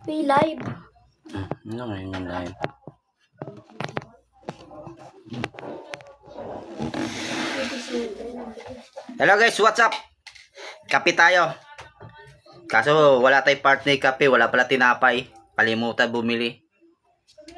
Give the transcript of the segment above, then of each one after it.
Pay live. Ano ngayon yung live? Hello guys, what's up? Kape tayo. Kaso wala tayong partner kape, wala pala tinapay. Kalimutan bumili.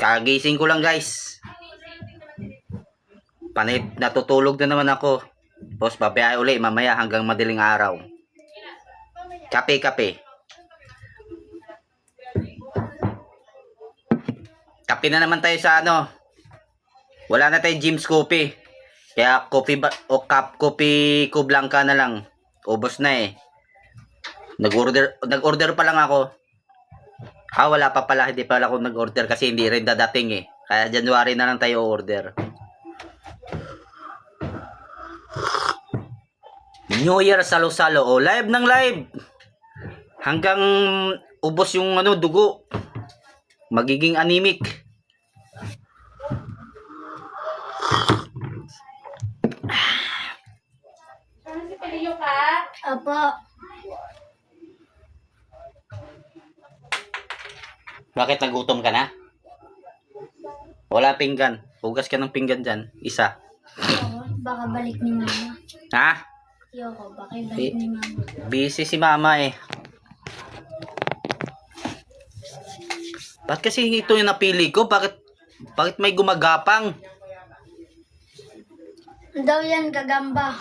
Kagising ko lang guys. Panit, natutulog na naman ako. Tapos babaya uli mamaya hanggang madaling araw. Kape, kape. Kape na naman tayo sa ano. Wala na tayong Jim's Coffee. Kaya coffee ba, o cup coffee ko blanca na lang. Ubos na eh. Nag-order, nag-order pa lang ako. Ah, wala pa pala. Hindi pala ako nag-order kasi hindi rin dadating eh. Kaya January na lang tayo order. New Year salo-salo. O, live ng live. Hanggang ubos yung ano, dugo. Magiging anemic. Apo. Bakit nagutom ka na? Wala pinggan. Hugas ka ng pinggan dyan. Isa. Oo, baka balik ni mama. Ha? Yoko, baka balik ni mama. Busy si mama eh. Ba't kasi ito yung napili ko? Bakit, bakit may gumagapang? Daw yan gagamba.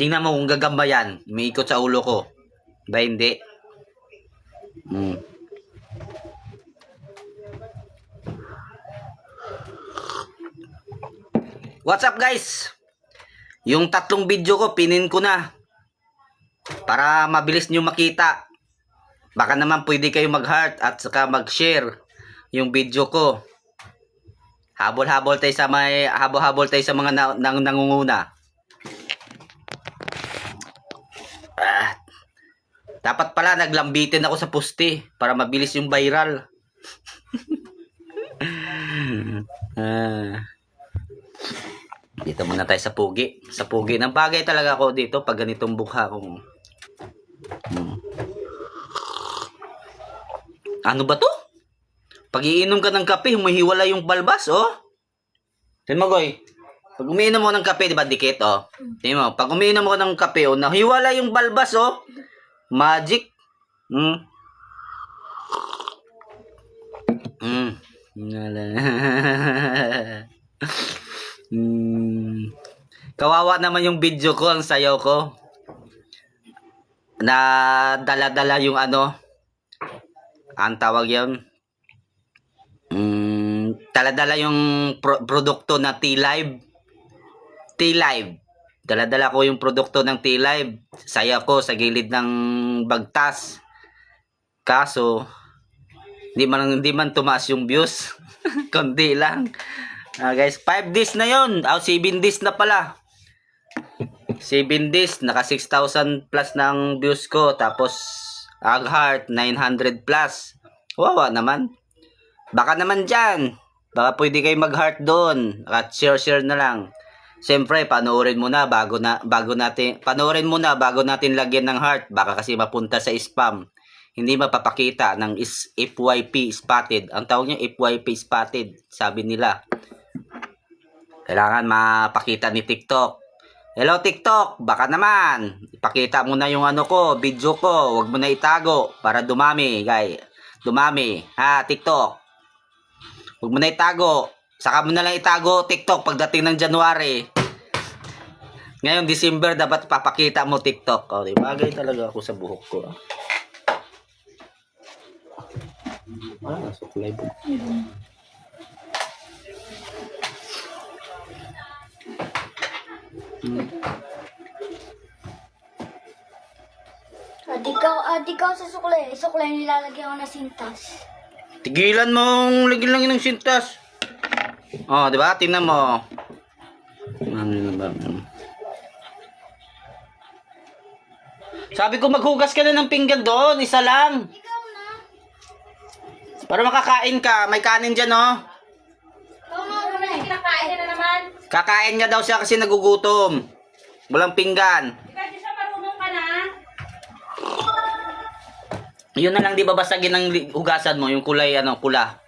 Tingnan mo kung gagamba yan. May ikot sa ulo ko. Ba hindi? Hmm. What's up guys? Yung tatlong video ko, pinin ko na. Para mabilis nyo makita. Baka naman pwede kayo mag-heart at saka mag-share yung video ko. Habol-habol tayo sa may habol-habol tayo sa mga na, nang nangunguna. Ah, dapat pala naglambitin ako sa puste para mabilis yung viral. ah. Dito muna tayo sa pugi. Sa pugi. Nang bagay talaga ako dito pag ganitong bukha kong... Hmm. Ano ba to? Pag iinom ka ng kape, humihiwala yung balbas, oh. Tingnan mo, Goy. Pag umiinom mo ng kape, di ba, dikit, oh. Tingnan mo, pag umiinom mo ng kape, oh, nahiwala yung balbas, oh. Magic. Hmm. Hmm. hmm. Kawawa naman yung video ko, ang sayaw ko. Na dala-dala yung ano, ang tawag yun, mm, dala-dala yung pro- produkto na T-Live. T-Live. Dala-dala ko yung produkto ng T-Live. Saya ko sa gilid ng bagtas. Kaso, hindi man, hindi man tumaas yung views. Konti lang. Ah, guys, 5 days na yon. Ah, 7 days na pala. 7 days, naka 6,000 plus ng views ko. Tapos, Ag Heart, 900 plus. Wawa naman. Baka naman dyan. Baka pwede kayo mag-heart doon. At share-share na lang. Siyempre, panoorin mo na bago na bago natin panoorin mo na bago natin lagyan ng heart. Baka kasi mapunta sa spam. Hindi mapapakita ng is FYP spotted. Ang tawag niya FYP spotted, sabi nila. Kailangan mapakita ni TikTok. Hello TikTok, baka naman. Ipakita mo na yung ano ko, video ko. Huwag mo na itago para dumami, guys. Dumami. Ha, TikTok. Huwag mo na itago. Saka mo na lang itago TikTok pagdating ng January. Ngayon, December, dapat papakita mo TikTok. O, di bagay talaga ako sa buhok ko. ah. Ah, suklay po. At ikaw, at ikaw sa sukle. Sukle nilalagyan ko na sintas. Tigilan mong lagyan lang ng sintas. Oh, di ba? Tingnan mo. Ano na ba? Sabi ko maghugas ka na ng pinggan doon. Isa lang. Para makakain ka. May kanin dyan, oh. Kinakain na naman. Kakain nga daw siya kasi nagugutom. Walang pinggan. Ba, di siya marunong ka na? Yun na lang di babasagin ng hugasan mo, yung kulay ano, pula.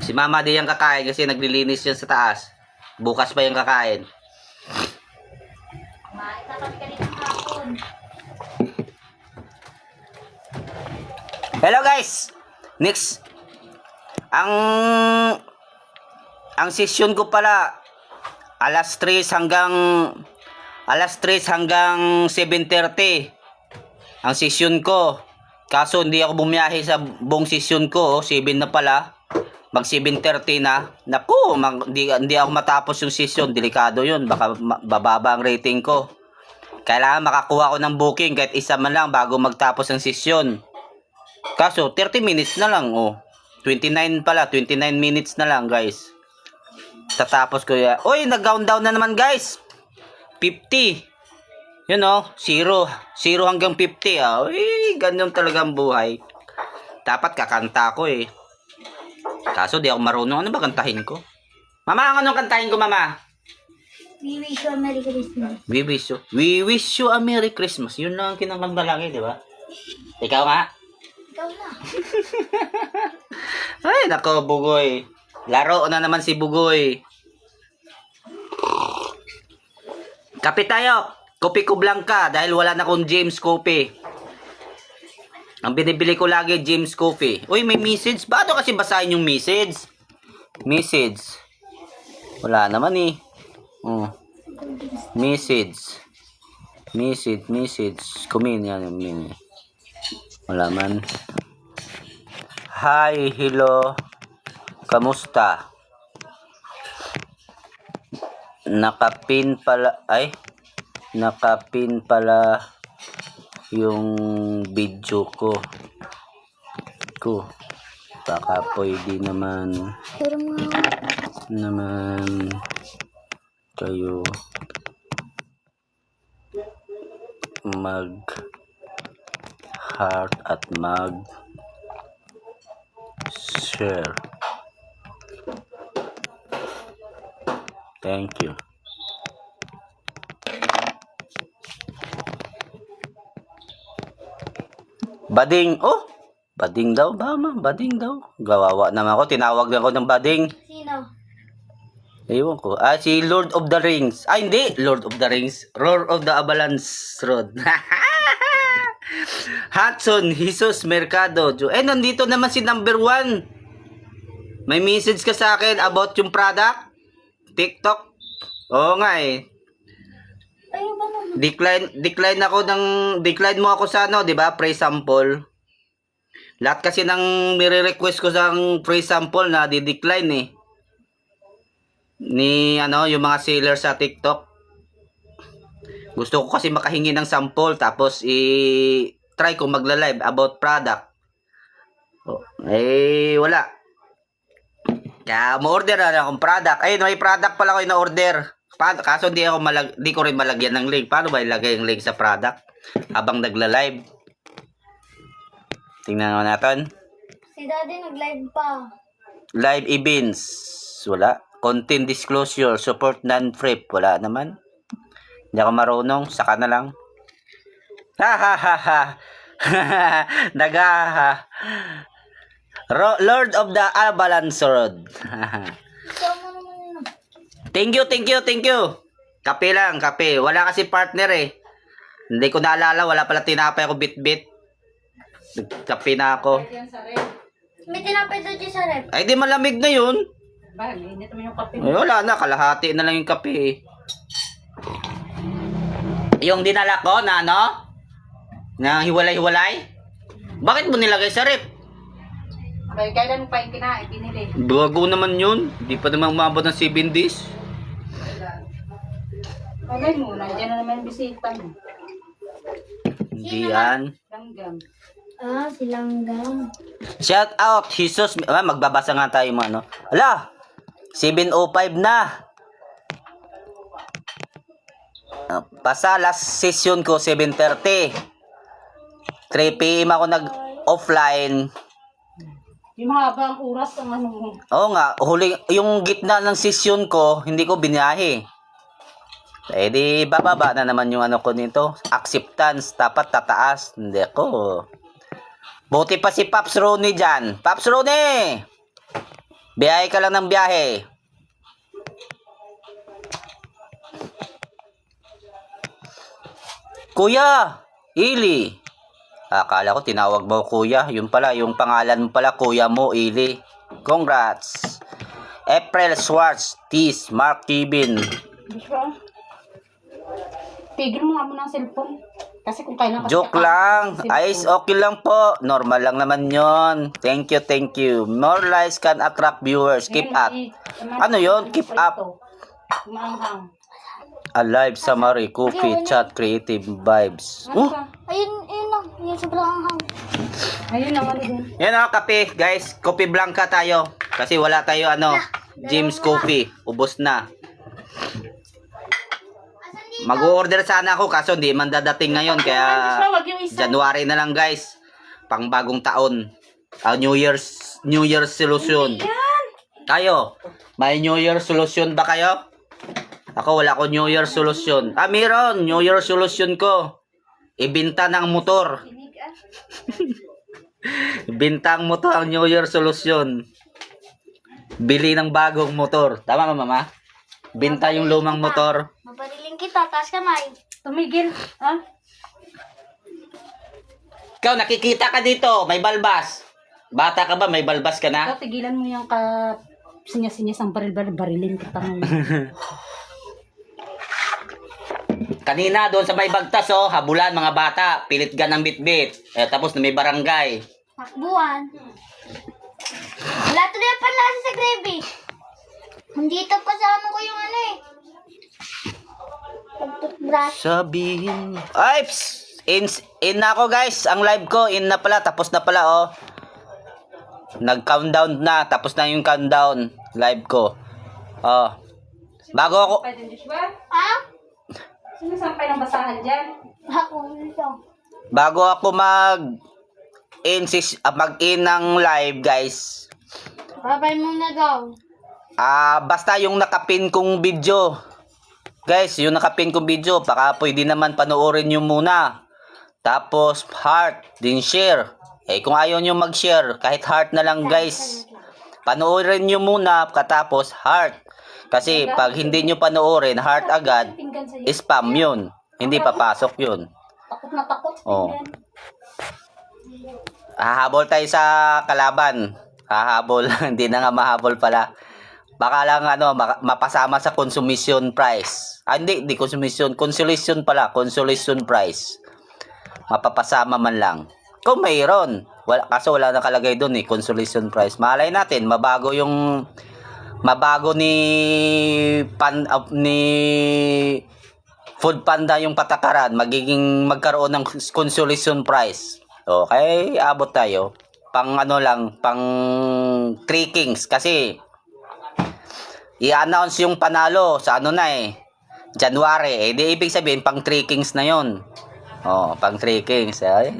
Si mama di yung kakain kasi naglilinis yan sa taas. Bukas pa yung kakain. Kumain na kami kanina hapon. Hello guys! Next. Ang ang session ko pala alas 3 hanggang alas 3 hanggang 7.30 ang session ko. Kaso hindi ako bumiyahe sa buong session ko. oh. 7 na pala. Mag 7.30 na. Naku, mag, hindi, hindi ako matapos yung session. Delikado yun. Baka bababa ang rating ko. Kailangan makakuha ko ng booking kahit isa man lang bago magtapos ang session. Kaso, 30 minutes na lang, oh. 29 pala, 29 minutes na lang, guys. Tatapos ko ya. Uy, nag-down down na naman, guys. 50. Yun, oh. Zero. Zero hanggang 50, ah. Uy, ganyan talaga ang buhay. Dapat kakanta ko, eh. Kaso, di ako marunong. Ano ba kantahin ko? Mama, anong kantahin ko, mama? We wish you a Merry Christmas. We wish you, we wish you a Merry Christmas. Yun lang ang kinakanta lagi, di ba? Ikaw nga. Ikaw na. Ay, nako, Bugoy. Laro na naman si Bugoy. Kape tayo. Kopi ko blanca dahil wala na akong James Coffee. Ang binibili ko lagi, James Coffee. Uy, may message. Ba't kasi basahin yung message? Message. Wala naman eh. Oh. Message. Message, message. Kumin yan. Kumin. Wala man. Hi, hello. Kamusta? Nakapin pala, ay, nakapin pala yung video ko. Ko. Baka pwede naman, naman kayo mag heart at mag share. Thank you. Bading, oh! Bading daw ba, ma? Bading daw. Gawawa naman ako. Tinawag lang ako ng bading. Sino? Ewan ko. Ah, si Lord of the Rings. Ah, hindi. Lord of the Rings. Roar of the Avalanche Road. Hudson, Jesus Mercado. Eh, nandito naman si number one. May message ka sa akin about yung product? TikTok? Oo nga eh. Ayun ba naman? Decline, decline ako ng, decline mo ako sa ano, di ba? Pre sample. Lahat kasi ng nire-request ko sa pre sample na di-decline eh. Ni ano, yung mga seller sa TikTok. Gusto ko kasi makahingi ng sample tapos i try ko magla-live about product. Oh, eh wala. Kaya mo-order na akong product. Ayun, may product pala ko na-order. Paano, kaso hindi ako malag, di ko rin malagyan ng link. Paano ba ilagay yung link sa product? Habang nagla-live. Tingnan nga natin. Si daddy nag-live pa. Live events. Wala. Content disclosure. Support non-free. Wala naman. Hindi ako marunong. Saka na lang. Ha ha ha ha. Naga. Ro- Lord of the Avalanche Road. Ikaw mo naman yun. Thank you, thank you, thank you. Kape lang, kape. Wala kasi partner eh. Hindi ko naalala. Wala pala tinapay ako bit-bit. Kape na ako. May tinapay doon dyan sa rep. Ay, di malamig na yun. Ba, init mo yung kape. Ay, wala na, kalahati na lang yung kape eh. Yung dinala ko na ano? Na hiwalay-hiwalay? Bakit mo nilagay sa rep? Kailan mo pa yung kinain, binili. Bago naman yun. Di pa naman umabot ng 7 days. Kagay mo, nandiyan na naman bisita mo. Hindi yan. Langgam. Ah, silanggang. Shout out, Jesus. Ah, magbabasa nga tayo mga ano. Ala, 7.05 na. Ah, Pasa last session ko 7.30. 3 p.m. ako nag-offline. Yung mahaba ang oras ang ano mo. Oo nga, huli, yung gitna ng session ko, hindi ko binahe. Eh di bababa na naman yung ano ko nito. Acceptance. Dapat tataas. Hindi ko. Buti pa si Paps Rooney dyan. Paps Rooney! Biyahe ka lang ng biyahe. Kuya! Ili! Akala ko tinawag mo kuya. Yung pala, yung pangalan mo pala kuya mo, Ili. Congrats! April Schwartz, Tis, Mark Kibin? Tigil mo nga muna ang cellphone. Kasi kung kailan kasi Joke lang. Ayos, okay lang po. Normal lang naman yon. Thank you, thank you. More likes can attract viewers. Keep up. i- Ano yun? Keep up. Maanghang. Alive, summary, cookie, chat, creative vibes. Oh? Ayun, ayun lang. Yung sobrang anghang. Ayun naman din. yan o, kape. Guys, kopi blanca tayo. Kasi wala tayo, ano, James Coffee. Ubos na. Mag-order sana ako kaso hindi man dadating ngayon. Kaya. January na lang guys. Pang bagong taon. Ah, New Year's New Year's resolution. Yan. Kayo, may New Year solution ba kayo? Ako wala ko New Year solution. Ah, meron. New Year solution ko. Ibinta ng motor. Ibinta ang motor ang New Year solution. Bili ng bagong motor. Tama ba, mama? Binta yung lumang motor. Mabariling kita, taas kamay. Tumigil. Ha? Ikaw, nakikita ka dito. May balbas. Bata ka ba? May balbas ka na? Ikaw, tigilan mo yung ka... Sinya-sinya ang baril-baril, barilin ka tanong. Kanina doon sa may bagtas oh, habulan mga bata, pilit gan ng bitbit. Eh, tapos na may barangay. Takbuhan. Wala tuloy ang panlasa sa gravy. Nandito pa sa ano ko yung ano eh. Pag-toothbrush. Sabihin. Ay, psst! In, in na ako guys. Ang live ko, in na pala. Tapos na pala oh. Nag-countdown na. Tapos na yung countdown. Live ko. Oh. Bago ako, din, Joshua. Ah? Sino sampay ng basahan dyan? Ako, bago ako mag in sis, ah, mag-in ng live guys. Babay mo na daw. Ah, basta yung nakapin kong video. Guys, yung nakapin kong video, baka pwede naman panoorin nyo muna. Tapos, heart, din share. Eh, kung ayaw nyo mag-share, kahit heart na lang guys. Panoorin nyo muna, katapos heart. Kasi pag hindi nyo panoorin, heart agad, spam yun. Hindi papasok yun. Takot na takot. Oh. Hahabol tayo sa kalaban. Hahabol. Hindi na nga mahabol pala. Baka lang ano, mapasama sa consumption price. Ah, hindi, hindi consumption. Consolation pala. Consolation price. Mapapasama man lang. Kung mayroon. Wala, kaso wala nakalagay doon eh. Consolation price. Malay natin, mabago yung mabago ni pan uh, ni Food Panda yung patakaran, magiging magkaroon ng consolation prize. Okay, abot tayo. Pang ano lang, pang three kings kasi i-announce yung panalo sa ano na eh. January. Eh, di ibig sabihin pang three kings na yon. Oh, pang three kings. Ay,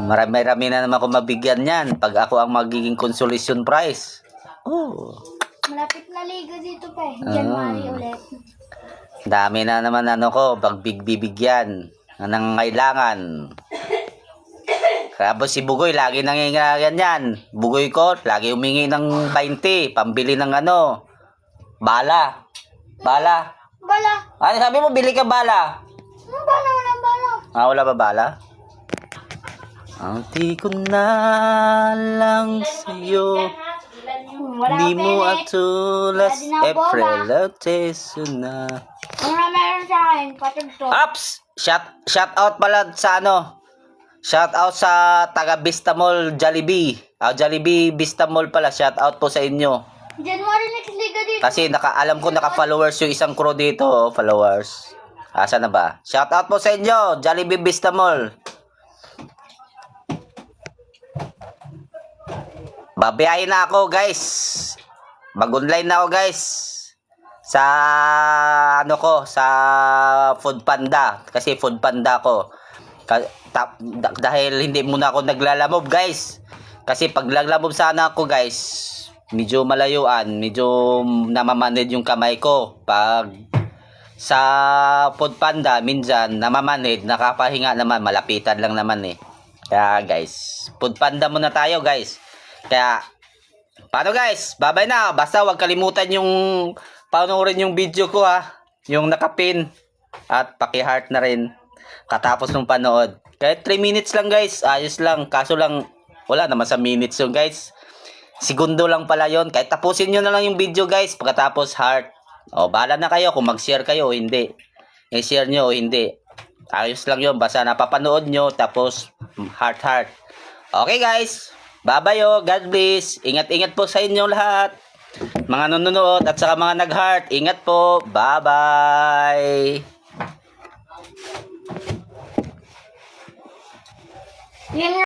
marami-rami na naman ako mabigyan yan pag ako ang magiging consolation prize. Oh. Malapit na ligo dito pa eh. Ah. January ulit. Dami na naman ano ko, pagbibigyan ng kailangan. Tapos si Bugoy, lagi nangingayan yan. Bugoy ko, lagi humingi ng 20, pambili ng ano, bala. Bala. Bala. Ano sabi mo, bili ka bala? Bala? Walang bala. Ah, wala ba bala? Ang di ko na lang sa'yo. Wala Di mo atulas, Wala April na. Wala meron sa akin. Ups! Shout, shout out pala sa ano? Shout out sa taga Vista Mall Jollibee. Ah, Jollibee Vista Mall pala. Shout out po sa inyo. January next liga dito. Kasi naka, alam ko naka-followers yung isang crew dito. oh, followers. Asa na ba? Shout out po sa inyo. Jollibee Vista Mall. Babiyahin na ako guys. Mag-online na ako guys. Sa ano ko, sa Food Panda. Kasi Food Panda ko. Ka- ta- da- dahil hindi muna ako naglalamob guys. Kasi pag naglamob sana ako guys, medyo malayuan, medyo namamanid yung kamay ko. Pag sa Food Panda, minsan namamanid, nakapahinga naman, malapitan lang naman eh. Kaya guys, Food Panda muna tayo guys. Kaya, paano guys? Babay na. Basta wag kalimutan yung panoorin yung video ko ha. Yung nakapin. At paki-heart na rin. Katapos ng panood. Kahit 3 minutes lang guys. Ayos lang. Kaso lang, wala naman sa minutes yung guys. Segundo lang pala yon Kahit tapusin nyo na lang yung video guys. Pagkatapos heart. O, bahala na kayo kung mag-share kayo o hindi. I-share nyo o hindi. Ayos lang yun. Basta napapanood nyo. Tapos, heart heart. Okay guys. Bye-bye oh. God bless. Ingat-ingat po sa inyo lahat. Mga nanonood at saka mga nag-heart. Ingat po. Bye-bye. Yun